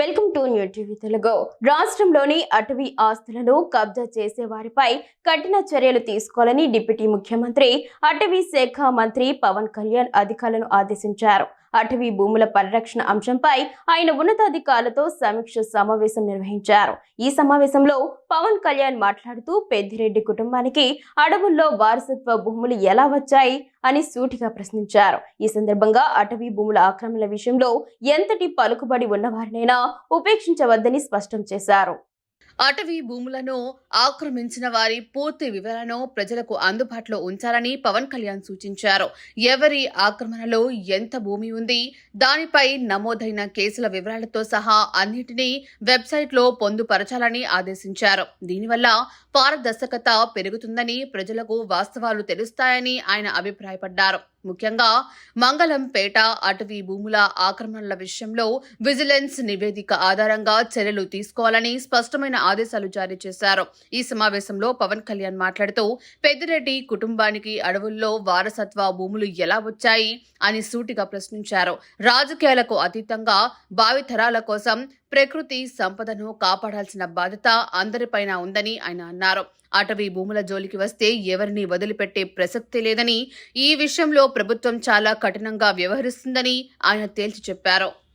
Welcome to new TV Telugu. రాష్ట్రంలోని అటవీ ఆస్తులను కబ్జా చేసే వారిపై కఠిన చర్యలు తీసుకోవాలని డిప్యూటీ ముఖ్యమంత్రి అటవీ శాఖ మంత్రి పవన్ కళ్యాణ్ అధికారులను ఆదేశించారు. అటవీ భూముల పరిరక్షణ అంశంపై ఆయన ఉన్నతాధికారులతో సమీక్ష సమావేశం నిర్వహించారు. ఈ సమావేశంలో పవన్ కళ్యాణ్ మాట్లాడుతూ పెద్దిరెడ్డి కుటుంబానికి అడవుల్లో వారసత్వ భూములు ఎలా వచ్చాయి అని సూటిగా ప్రశ్నించారు. ఈ సందర్భంగా అటవీ భూముల ఆక్రమణల విషయంలో ఎంతటి పలుకుబడి ఉన్నవారినైనా ఉపేక్షించవద్దని స్పష్టం చేశారు. అటవీ భూములను ఆక్రమించిన వారి పూర్తి వివరాలను ప్రజలకు అందుబాటులో ఉంచాలని పవన్ కళ్యాణ్ సూచించారు. ఎవరి ఆక్రమణలో ఎంత భూమి ఉంది దానిపై నమోదైన కేసుల వివరాలతో సహా అన్నిటినీ వెబ్సైట్లో పొందుపరచాలని ఆదేశించారు. దీనివల్ల పారదర్శకత పెరుగుతుందని ప్రజలకు వాస్తవాలు తెలుస్తాయని ఆయన అభిప్రాయపడ్డారు. ముఖ్యంగా మంగళంపేట అటవీ భూముల ఆక్రమణల విషయంలో విజిలెన్స్ నివేదిక ఆధారంగా చర్యలు తీసుకోవాలని స్పష్టమైన ఆదేశాలు జారీ చేశారు. ఈ సమావేశంలో పవన్ కళ్యాణ్ మాట్లాడుతూ పెద్దిరెడ్డి కుటుంబానికి అడవుల్లో వారసత్వ భూములు ఎలా వచ్చాయి అని సూటిగా ప్రశ్నించారు. రాజకీయాలకు అతీతంగా భావితరాల కోసం ప్రకృతి సంపదను కాపాడాల్సిన బాధ్యత అందరిపైన ఉందని ఆయన అన్నారు. అటవీ భూముల జోలికి వస్తే ఎవరిని వదిలిపెట్టే ప్రసక్తి లేదని ఈ విషయంలో ప్రభుత్వం చాలా కఠినంగా వ్యవహరిస్తుందని ఆయన తేల్చి చెప్పారు.